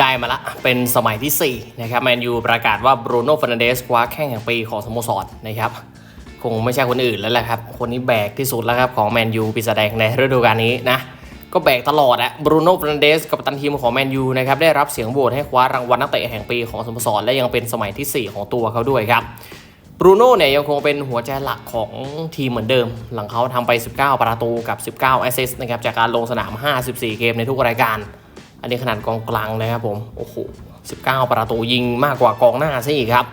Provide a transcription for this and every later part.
ได้มาละเป็นสมัยที่ 4 นะครับแมนยูประกาศว่าบรูโน่ฟ r น a นเดสคว้าแข้งแห่งปีของสโมสรนะครับ คงไม่ใช่คนอื่นแล้วแหละครับ คนนี้แบกที่สุดแล้วครับ ของแมนยูปีศาจแดงในฤดูกาลนี้นะ ก็แบกตลอดอะบรูโน่ฟ r น a นเดสกับตันทีมของแมนยูนะครับ ได้รับเสียงโหวตให้คว้ารางวัลนักเตะแห่งปีของสโมสรและยังเป็นสมัยที่ 4 ของตัวเขาด้วยครับบรูโน่เนี่ยยังคงเป็นหัวใจหลักของทีมเหมือนเดิม หลังเขาทำไป 19 ประตูกับ 19 แอสซิสต์นะครับจากการลงสนาม 54 เกมในทุกรายการ อันนี้ขนาดกองกลางนะครับผม โอ้โห 19 ประตูยิงมากกว่ากองหน้าซะอีกครับ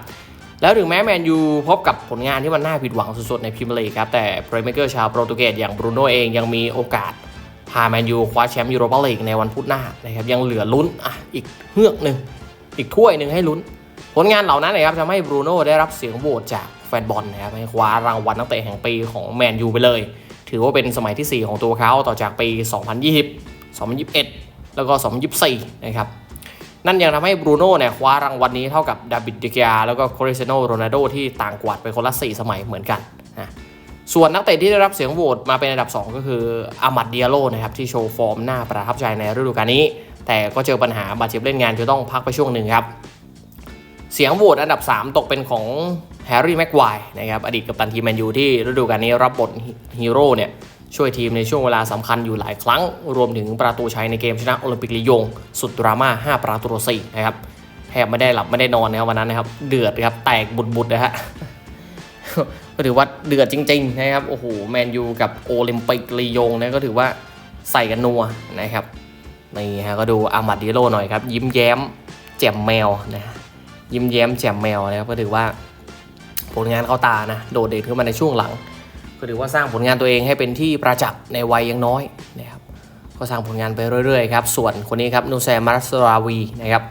แล้วถึงแม้แมนยูพบกับผลงานที่มันน่าผิดหวังสุดๆ ในพรีเมียร์ลีกครับ แต่เพลย์เมเกอร์ชาวโปรตุเกสอย่างบรูโน่เองยังมีโอกาส พาแมนยูคว้าแชมป์ยูโรปาลีกในวันพุธหน้านะครับยังเหลือลุ้นอะอีกเฮือกหนึ่งอีกถ้วยหนึ่งให้ลุ้น ผลงานเหล่านั้นนะครับทำให้บรูโน่ได้รับเสียงโหวตจากแฟนบอลนะครับให้คว้ารางวัลนักเตะแห่งปีของแมนยูไปเลย ถือว่าเป็นสมัยที่ 4 ของตัวเขาต่อจากปี 2020 2021 แล้วก็ 2024 นะครับ นั่นยังทำให้บรูโน่เนี่ยคว้ารางวัลนี้เท่ากับดาบิดเดกยาแล้วก็คริสเตียโนโรนัลโดที่ต่างกวาดไปคนละ 4 สมัยเหมือนกันนะส่วนนักเตะที่ได้รับเสียงโหวตมาเป็นอันดับ 2 ก็คืออามัดเดียโลนะครับที่โชว์ฟอร์มน่าประทับใจในฤดูกาลนี้ แต่ก็เจอปัญหาบาดเจ็บเล่นงานจนต้องพักไปช่วงหนึ่งครับเสียงโหวตอันดับ 3 ตกเป็นของแฮร์รี่แม็กควนะครับอดีตกัปตันทีมแมนยูที่ฤดูกาลนี้รับบทฮีโร่เนี่ย ช่วยทีมในช่วงเวลาสำคัญอยู่หลายครั้ง รวมถึงประตูชัยในเกมชนะโอลิมปิกลียง สุดดราม่า 5 ประตูต่อ4นะครับแทบไม่ได้หลับไม่ได้นอนนะครับวันนั้นนะครับ เดือดครับแตกบุดๆนะฮะก็ถือว่าเดือดจริงๆนะครับโอ้โหแมนยูกับโอลิมปิกลียงนี่ยก็ถือว่าใส่กันนัวนะครับนี่ฮะก็ดูอามัดดิโลหน่อยครับ ยิ้มแย้มแจ่มแมวนะฮะยิ้มแย้มแจ่มแมวนะครับก็ถือว่าผลงานเข้าตานะ โดดเด่นขึ้นมาในช่วงหลัง ก็ถือว่าสร้างผลงานตัวเองให้เป็นที่ประจักษ์ในวัยยังน้อยนะครับก็สร้างผลงานไปเรื่อยๆครับส่วนคนนี้ครับนูแซมารัสราวีนะครับ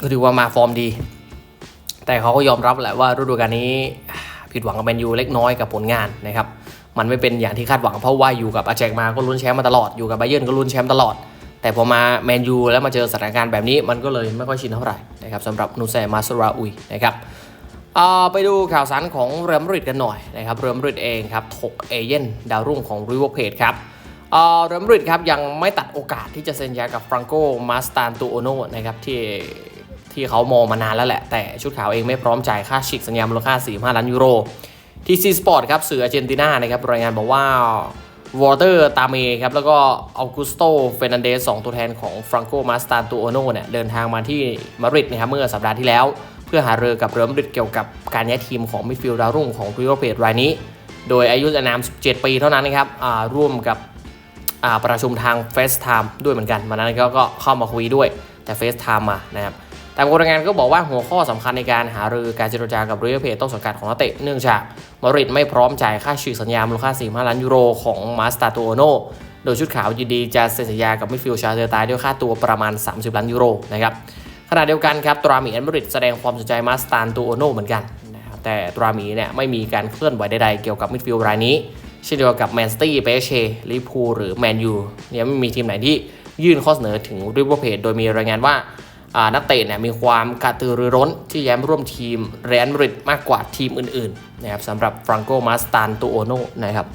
ก็ถือว่ามาฟอร์มดี แต่เขาก็ยอมรับแหละว่าฤดูกาลนี้ผิดหวังกับแมนยูเล็กน้อยกับผลงานนะครับมันไม่เป็นอย่างที่คาดหวังเพราะว่าอยู่กับอาแจกมาก็ลุ้นแชมป์มาตลอดอยู่กับไบเยิร์นก็ลุ้นแชมป์ตลอด แต่พอมาแมนยูแล้วมาเจอสถานการณ์แบบนี้มันก็เลยไม่ค่อยชินเท่าไหร่นะครับสำหรับนูแซมาสราอุยนะครับ ไปดูข่าวสารของเรอัลมาดริดกันหน่อยนะครับเรอัลมาดริดเองครับถกเอเย่นดาวรุ่งของริเวอร์เพจครับเอ่อเรอัลมาดริดครับยังไม่ตัดโอกาสที่จะเซ็นยากับฟรังโกมาสตานตูโอโนนะครับที่ที่เขามองมานานแล้วแหละ แต่ชุดขาวเองไม่พร้อมจ่ายค่าฉีกสัญญามูลค่า 45 ล้านยูโรทีซีสปอร์ตครับสื่ออาร์เจนตินานะครับรายงานบอกว่าวอเตอร์ตาเมครับแล้วก็ออกุสโตเฟรนันเดสสองตัวแทนของฟรังโกมาสตานตูโอโนเนี่ยเดินทางมาที่มาริดนะครับเมื่อสัปดาห์ที่แล้ว พื่อหารือกับเรอัลมดริดเกี่ยวกับการย้ายทีมของมิดฟิลด์ดาวรุ่งของริเวอเพจรายนี้ โดยอายุอนาม 17 ปีเท่านั้นนะครับร่วมกับประชุมทางเฟสไทม์ด้วยเหมือนกันวันนั้นก็ก็เข้ามาคุยด้วยแต่เฟสไทม์มานะครับตามรายงานก็บอกว่าหัวข้อสำคัญในการหารือการเจรจากับรอัลเพจต้นสังกัดของนักเตะเนื่องจากมาริดไม่พร้อมจ่ายค่าฉีกสัญญามูลค่า45ล้านยูโรของมาสตาโตโนโดยชุดขาวยินดีจะเซ็นสัญญากับมิดฟิลด์ชาเซอร์ตายด้วยค่าตัวประมาณ 30 ล้านยูโรนะครับ ขณะเดียวกันครับตราหมีแอนมาดริดแสดงความสนใจมาสตาโตโนเหมือนกันนะครับแต่ตราหมีเนี่ยไม่มีการเคลื่อนไหวใดๆเกี่ยวกับมิดฟิลด์รายนี้ เช่นเดียวกับแมนสตี้เปเชลิพูหรือแมนยูเนี่ยไม่มีทีมไหนที่ยื่นข้อเสนอถึงริเวอร์เพจโดยมีรายงานว่านักเตะเนี่ยมีความกระตือรือร้นที่ย้มาร่วมทีมเรอัลมาดริดมากกว่าทีมอื่นๆนะครับสำหรับฟรังโกมาสตานตูโอโนนะครับ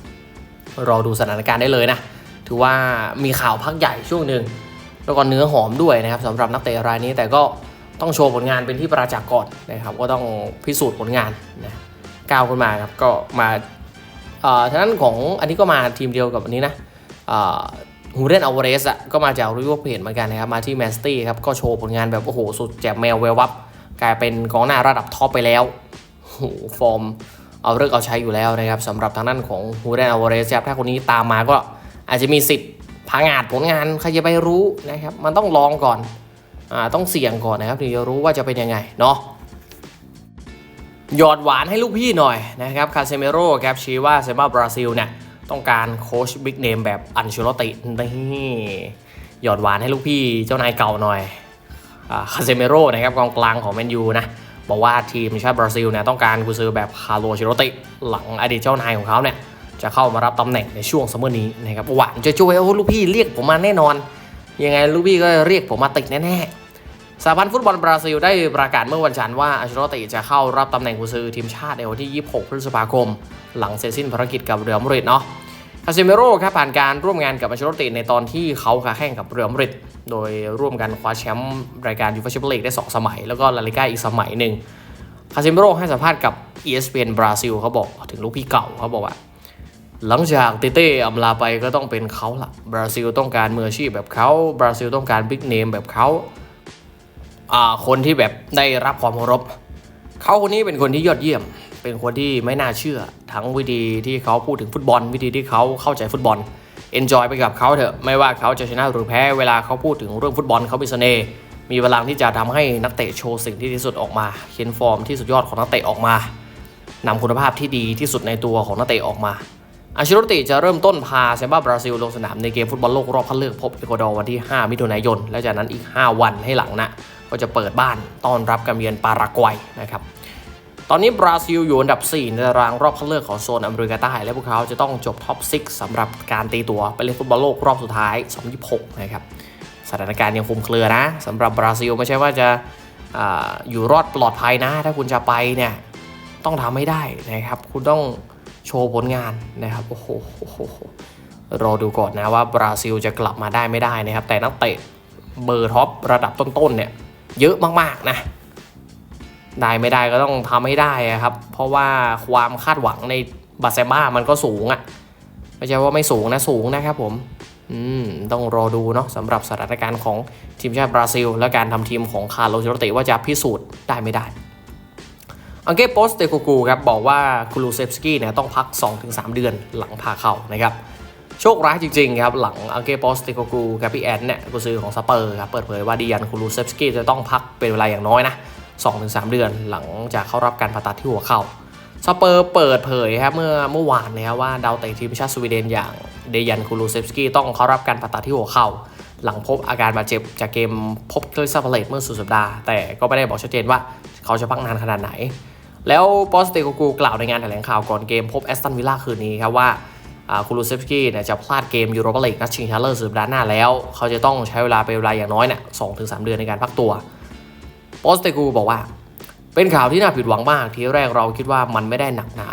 รอดูสถานการณ์ได้เลยนะ ถือว่ามีข่าวพักใหญ่ช่วงหนึ่ง แล้วก็เนื้อหอมด้วยนะครับสำหรับนักเตะรายนี้แต่ก็ต้องโชว์ผลงานเป็นที่ประจักษ์ก่อนนะครับ ก็ต้องพิสูจน์ผลงานนะก้าวขึ้นมาครับก็มาเอ่อท่านั้นของอันนี้ก็มาทีมเดียวกับอันนี้นะเอ่อฮูเรนอัลวาเรสอะก็มาจากริเวอร์เพจเหมือนกันนะครับมาที่แมนสตี้ครับก็โชว์ผลงานแบบโอ้โหสุดแจ่มแมวเวลวับกลายเป็นกองหน้าระดับท็อปไปแล้วโอ้โหฟอร์มเอาเลิกเอาใช้อยู่แล้วนะครับสำหรับทางด้านของฮูเรนอัลวาเรสครับถ้าคนนี้ตามมาก็อาจจะมีสิทธิ์ พังาจผลงานใครจะไปรู้นะครับ มันต้องลองก่อนอ่าต้องเสี่ยงก่อนนะครับถึงจะรู้ว่าจะเป็นยังไงเนาะหยอดหวานให้ลูกพี่หน่อยนะครับคาเซเมโร่ครับชี้ว่าเซมาบราซิลเนี่ยต้องการโค้ชบิ๊กเนมแบบอันเชลตินี่หยอดหวานให้ลูกพี่เจ้านายเก่าหน่อยคาเซเมโร่นะครับกองกลางของแมนยูนะบอกว่าทีมชาติบราซิลเนี่ยต้องการกุซือแบบคาร์โลเชลติหลังอดีตเจ้านายของเขาเนี่ย จะเข้ามารับตำแหน่งในช่วงซัมเมอร์นี้นะครับหวานจะช่วยโอ้ลูกพี่เรียกผมมาแน่นอน ยังไงลูกพี่ก็เรียกผมมาติดแน่ๆสหพันธ์ฟุตบอลบราซิลได้ประกาศเมื่อวันจันทร์ว่าอัชโรติจะเข้ารับตำแหน่งกุซือทีมชาติในวันที่ 26 พฤษภาคม หลังเสร็จสิ้นภารกิจกับเรอัลมาดริดเนาะคาเซเมโร่ครับผ่านการร่วมงานกับอันเชลติในตอนที่เขาค้าแข่งกับเรอัลมาดริดโดยร่วมกันคว้าแชมป์รายการยูฟ่าแชมเปี้ยนลีกได้ 2 สมัย แล้วก็ลาลิก้าอีกสมัยหนึ่งคาเซเมโร่ให้สัมภาษณ์กับ ESPN บราซิลเขาบอกถึงลูกพี่เก่าเขาบอกว่า หลังจากเต้เต้อำลาไปก็ต้องเป็นเขาละบราซิลต้องการมืออาชีพแบบเขาบราซิลต้องการบิ๊กเนมแบบเขาอ่าคนที่แบบได้รับความเคารพเขาคนนี้เป็นคนที่ยอดเยี่ยม เป็นคนที่ไม่น่าเชื่อ ทั้งวิธีที่เขาพูดถึงฟุตบอล วิธีที่เขาเข้าใจฟุตบอลเอนจอยไปกับเขาเถอะไม่ว่าเขาจะชนะหรือแพ้เวลาเขาพูดถึงเรื่องฟุตบอลเขามีเสน่ห์มีพลังที่จะทำให้นักเตะโชว์สิ่งที่ดีที่สุดออกมาเขียนฟอร์มที่สุดยอดของนักเตะออกมานำคุณภาพที่ดีที่สุดในตัวของนักเตะออกมา อัลเชโรติจะเริ่มต้นพาเซบ้าบราซิลลงสนามในเกมฟุตบอลโลกรอบคัดเลือกพบเอกวาดอร์วันที่ 5 มิถุนายน และจากนั้นอีก 5 วันให้หลังนะก็จะเปิดบ้านต้อนรับการเยือนปารากวัยนะครับตอนนี้บราซิลอยู่อันดับ 4 ในตารางรอบคัดเลือกของโซนอเมริกาใต้ และพวกเขาจะต้องจบท็อป 6สำหรับการตีตัวไปเล่นฟุตบอลโลกรอบสุดท้าย 2026 นะครับสถานการณ์ยังคลุมเครือนะสำหรับบราซิลไม่ใช่ว่าจะออยู่รอดปลอดภัยนะ ถ้าคุณจะไปเนี่ยต้องทำให้ได้นะครับคุณต้อง โชว์ผลงานนะครับโอ้โหรอดูก่อนนะว่าบราซิลจะกลับมาได้ไม่ได้นะครับ แต่นักเตะเบอร์ท็อประดับต้นๆเนี่ยเยอะมากๆนะได้ไม่ได้ก็ต้องทำให้ได้ครับ เพราะว่าความคาดหวังในบาเซบ้ามันก็สูงอะ่ะไม่ใช่ว่าไม่สูงนะสูงนะครับผมอืมต้องรอดูเนาะสำหรับสถานการณ์ของทีมชาติบราซิล และการทำทีมของคาร์โลเชโรติว่าจะพิสูจน์ได้ไม่ได้ อังเก้โปสเตโกกูครับบอกว่าคูลูเซฟสกี้เนี่ยต้องพัก 2-3 เดือนหลังผ่าเข่านะครับโชคร้ายจริงๆครับหลังอังเก้โปสเตโกกูกับพี่แอนเนี่ยกุซือของสเปอร์ครับเปิดเผยว่าดิยันคูลูเซฟสกี้จะต้องพักเป็นเวลาอย่างน้อยนะ 2-3 เดือนหลังจากเข้ารับการผ่าตัดที่หัวเข่าสเปอร์เปิดเผยครับเมื่อเมื่อวานนะครับว่าดาวเตะทีมชาติสวีเดนอย่างเดยันคูลูเซฟสกี้ต้องเข้ารับการผ่าตัดที่หัวเข่าหลังพบอาการบาดเจ็บจากเกมพบคริสตัลพาเลตเมื่อสุดสัปดาห์แต่ก็ไม่ได้บอกชัดเจนว่าเขาจะพักนานขนาดไหน แล้วปอสเตโกกูกล่าวในงานแถลงข่าวก่อนเกมพบแอสตันวิลล่าคืนนี้ครับว่าคูลูเซฟสกี้เนี่ยจะพลาดเกมยูโรปาลีกนัดชิงชนะเลิศสัปดาห์หน้าแล้ว เขาจะต้องใช้เวลาเป็นเวลาอย่างน้อยเนี่ยสองถึงสามเดือนในการพักตัวปอสเตโกบอกว่า เป็นข่าวที่น่าผิดหวังมาก ทีแรกเราคิดว่ามันไม่ได้หนักหนา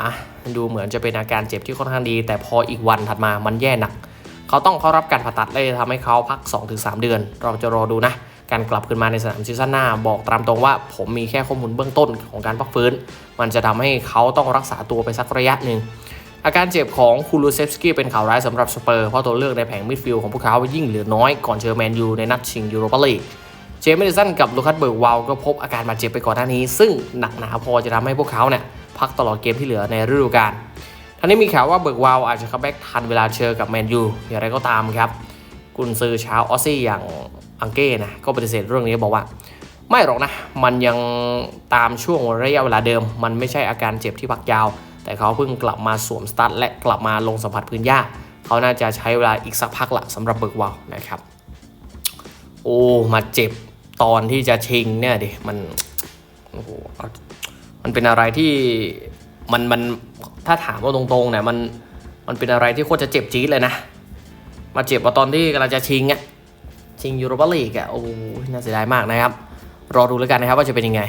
ดูเหมือนจะเป็นอาการเจ็บที่ค่อนข้างดี แต่พออีกวันถัดมามันแย่หนัก เขาต้องเข้ารับการผ่าตัดเลยทำให้เขาพัก 2-3 เดือน เราจะรอดูนะ การกลับคืนมาในสนามซีซั่นหน้า บอกตามตรงว่า ผมมีแค่ข้อมูลเบื้องต้นของการพักฟื้น มันจะทำให้เขาต้องรักษาตัวไปสักระยะหนึ่งอาการเจ็บของคูลูเซฟสกี้เป็นข่าวร้ายสำหรับสเปอร์เพราะตัวเลือกในแผงมิดฟิลด์ของพวกเขายิ่งเหลือน้อยก่อนเจอแมนยูในนัดชิงยูโรปาลีกเจมส์เมดิสันกับลูคัสเบิร์กวาลก็พบอาการบาดเจ็บไปก่อนหน้านี้ ซึ่งหนักหนาพอจะทำให้พวกเขาเนี่ยพักตลอดเกมที่เหลือในฤดูกาลทั้งนี้มีข่าวว่าเบิร์กวาลอาจจะคัมแบ็กทันเวลาเจอกับแมนยูอย่างไรก็ตามครับ กุนซือชาวออสซี่อย่าง อังเก้นะก็ปฏิเสธเรื่องนี้บอกว่า ไม่หรอกนะ มันยังตามช่วงระยะเวลาเดิม มันไม่ใช่อาการเจ็บที่พักยาว แต่เขาเพิ่งกลับมาสวมสตาร์ทและกลับมาลงสัมผัสพื้นหญ้า เขาน่าจะใช้เวลาอีกสักพักละสำหรับเบิร์กวาลนะครับ โอ้มาเจ็บตอนที่จะชิงเนี่ยดิมันโอ้โหมันเป็นอะไรที่มันมันถ้าถามว่าตรงๆเนี่ยมันมันเป็นอะไรที่โคตรจะเจ็บจี๊ดเลยนะ มาเจ็บมาตอนที่กำลังจะชิงอะ ชิงยูโรปาลีกอะโอ้โหน่าเสียดายมากนะครับ รอดูแล้วกันนะครับว่าจะเป็นยังไง